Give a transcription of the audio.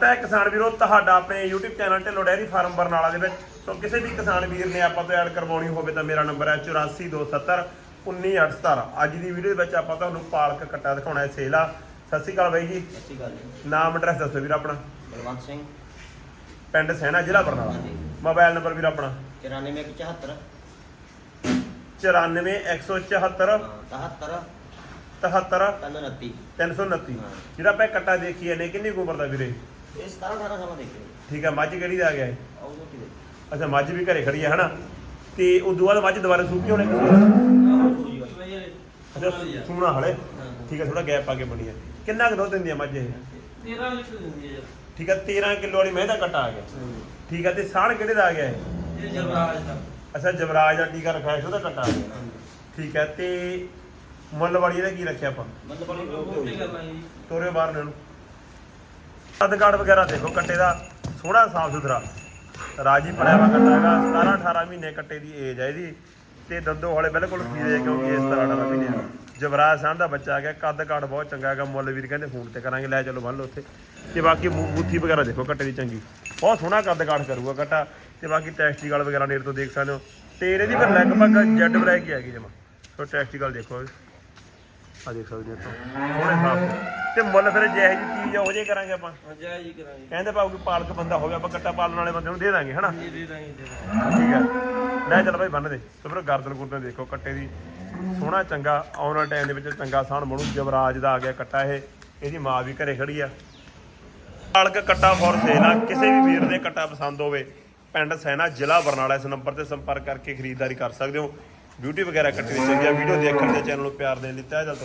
ਤਾਂ ਕਿਸਾਨ ਵੀਰੋ ਤੁਹਾਡਾ ਆਪਣੇ YouTube channel Dhillon dairy farm Barnala ਦੇ ਵਿੱਚ। ਸੋ ਕਿਸੇ ਵੀ ਕਿਸਾਨ ਵੀਰ ਨੇ ਆਪਾਂ ਤੋਂ ਐਡ ਕਰਵਾਉਣੀ ਹੋਵੇ ਤਾਂ ਮੇਰਾ ਨੰਬਰ ਹੈ 8427 19817 ਅੱਜ ਦੀ ਵੀਡੀਓ ਦੇ ਵਿੱਚ ਆਪਾਂ ਤੁਹਾਨੂੰ ਪਾਲਕ ਕੱਟਾ ਦਿਖਾਉਣਾ ਹੈ ਸੇਲ ਆ। ਸਤਿ ਸ਼੍ਰੀ ਅਕਾਲ ਬਾਈ ਜੀ। ਸਤਿ ਸ਼੍ਰੀ ਅਕਾਲ ਜੀ। ਨਾਮ ਐਡਰੈਸ ਦੱਸੋ ਵੀਰ ਆਪਣਾ। ਬਲਵੰਤ ਸਿੰਘ। ਪਿੰਡ ਸੈਣਾ ਜ਼ਿਲ੍ਹਾ ਬਰਨਾਲਾ। ਮੋਬਾਈਲ ਨੰਬਰ ਵੀਰ ਆਪਣਾ। 9474 94174 73 73 329 329 ਹਾਂ। ਜਿਹੜਾ ਆਪਾਂ ਕੱਟਾ ਦੇਖੀਏ ਨੇ ਕਿੰਨੀ ਉਮਰ ਦਾ ਵੀਰੇ? ਇਹ 17 18 ਸਾਲਾਂ ਦੇ ਕੇ ਠੀਕ ਹੈ ਮੱਝ ਕਿਹੜੀ ਦਾ ਆ ਗਿਆ ਇਹ? ਅੱਛਾ ਮੱਝ ਵੀ ਘਰੇ ਖੜੀ ਹੈ ਹਨਾ? ਤੇ ਉਦੋਂ ਬਾਅਦ ਮੱਝ ਦੁਬਾਰਾ ਸੂਪੀ ਹੋਣੇ? ਅੱਛਾ ਸੂਣਾ ਹਲੇ। ਠੀਕ ਹੈ ਥੋੜਾ ਗੈਪ ਪਾ ਕੇ ਬਣੀ ਹੈ ਕਿੰਨਾ ਕੁ ਦੁੱਧ ਦਿੰਦੀ ਹੈ ਮੱਝ ਇਹ? ਤੇਰਾਂ ਲੀਟਰ ਦਿੰਦੀ ਹੈ ਠੀਕ ਹੈ 13 ਕਿਲੋ ਵਾਲੀ ਮਹਿੰਦਾ ਕੱਟਾ ਆ ਗਿਆ। ਠੀਕ ਹੈ ਤੇ ਸਾਣ ਕਿਹੜੇ ਦਾ ਆ ਗਿਆ ਇਹ? ਇਹ ਜਵਰਾਜ ਦਾ। ਅੱਛਾ ਜਵਰਾਜ ਦਾ ਟੀਕਾ ਰਖਾਇਆ ਸੀ ਉਹਦਾ ਕੱਟਾ ਆ ਗਿਆ। ਠੀਕ ਹੈ ਤੇ ਮੁੱਲ ਵਾਲੀ ਇਹਦਾ ਕੀ ਰੱਖਿਆ ਆਪਾਂ? ਮਤਲਬ ਮੋਟੀ ਕਰਨਾ ਜੀ ਤੋਰੇ ਬਾਹਰ ਨੇ ਨੂੰ ਅਧਗਾੜ ਵਗੈਰਾ ਦੇਖੋ ਕੱਟੇ ਦਾ ਥੋੜਾ ਸਾਫ਼ ਸੁਥਰਾ। ਰਾਜੀ ਪੜਿਆ ਵਾ ਕੱਟਾ ਹੈਗਾ। 17 18 ਮਹੀਨੇ ਕੱਟੇ ਦੀ ਏਜ ਹੈ ਇਹਦੀ। ਤੇ ਦੰਦੋ ਵਾਲੇ ਬਿਲਕੁਲ ਪੀਲੇ ਕਿਉਂਕਿ ਇਸ ਤਰ੍ਹਾਂ 18 ਮਹੀਨੇ ਜਵਰਾਜ ਸਾਹਿਬ ਦਾ ਬੱਚਾ ਆ ਗਿਆ, ਕੱਦ ਕਾਠ ਬਹੁਤ ਚੰਗਾ ਹੈਗਾ। ਮੁੱਲ ਵੀਰ ਕਹਿੰਦੇ ਫੋਨ ਤੇ ਕਰਾਂਗੇ, ਲੈ ਚਲੋ ਬੰਨ ਲਓ ਉੱਥੇ। ਤੇ ਬਾਕੀ ਬੂਥੀ ਵਗੈਰਾ ਦੇਖੋ ਕੱਟੇ ਦੀ ਚੰਗੀ। ਬਹੁਤ ਸੋਹਣਾ ਕੱਦ ਕਾਠ ਕਰੂਗਾ ਕੱਟਾ। ਤੇ ਬਾਕੀ ਟੈਸਟੀਕਲ ਵਗੈਰਾ ਨੇੜ ਤੋਂ ਦੇਖ ਸਕਦੇ ਹੋ। ਤੇ ਇਹਦੀ ਫਿਰ ਲਗਭਗ ਜੈਡ ਬਲੈਕ ਹੀ ਹੈਗੀ ਜਮਾ। ਸੋ ਟੈਸਟੀਕਲ ਦੇਖੋ। ਆ ਦੇਖ ਸਕਦੇ ਹੋ ਇੱਥੋਂ। ਸੋਹਣੇ ਸਾਫ਼ ਤੇ ਮੁੱਲ ਫਿਰ ਜਿਹੇ ਜੀ ਚੀਜ਼ ਉਹ ਜੇ ਕਰਾਂਗੇ ਆਪਾਂ। ਜੈ ਜੀ ਕਰਾਂਗੇ। ਕਹਿੰਦੇ ਭਾਉ ਕਿ ਪਾਲਕ ਬੰਦਾ ਹੋਵੇ ਆਪਾਂ ਕੱਟਾ ਪਾਲਣ ਵਾਲੇ ਬੰਦੇ ਨੂੰ ਦੇ ਦਾਂਗੇ ਹਨਾ? ਦੇ ਦਾਂਗੇ ਦੇ ਦਾਂਗੇ। ਠੀਕ ਹੈ ਲੈ ਚੱਲ ਭਾਈ ਬੰਨ ਦੇ। ਸੋ ਫਿਰ ਗਰਦਨ ਗੁਰਦਨ ਦੇਖੋ ਕੱਟੇ ਦੀ। ਸੋਹਣਾ ਚੰਗਾ ਆਉਣ ਵਾਲੇ ਟਾਈਮ ਦੇ ਵਿੱਚ ਚੰਗਾ ਸਾਣ ਬਣੂ ਜਵਰਾਜ ਦਾ ਆ ਗਿਆ ਕੱਟਾ ਇਹ। ਇਹਦੀ ਮਾਂ ਵੀ ਘਰੇ ਖੜੀ ਆ। ਪਾਲਕ ਕੱਟਾ ਫੋਰ ਸੇਲ ਆ। ਕਿਸੇ ਵੀ ਵੀਰ ਦੇ ਕੱਟਾ ਪਸੰਦ ਹੋਵੇ ਪਿੰਡ ਸੈਨਾ ਜ਼ਿਲ੍ਹਾ ਬਰਨਾਲਾ ਇਸ ਨੰਬਰ ਤੇ ਸੰਪਰਕ ਕਰਕੇ ਖਰੀਦਦਾਰੀ ਕਰ ਸਕਦੇ ਹੋ। ਬਿਊਟੀ ਵਗੈਰਾ ਕੱਟੀ ਦੀ ਚੰਗੀ ਆ। ਵੀਡੀਓ ਦੇਖਣ ਤੇ ਚੈਨਲ ਨੂੰ ਪਿਆਰ ਦੇਣ ਲਈ ਤਹਿ ਦਿਲ ਤੋਂ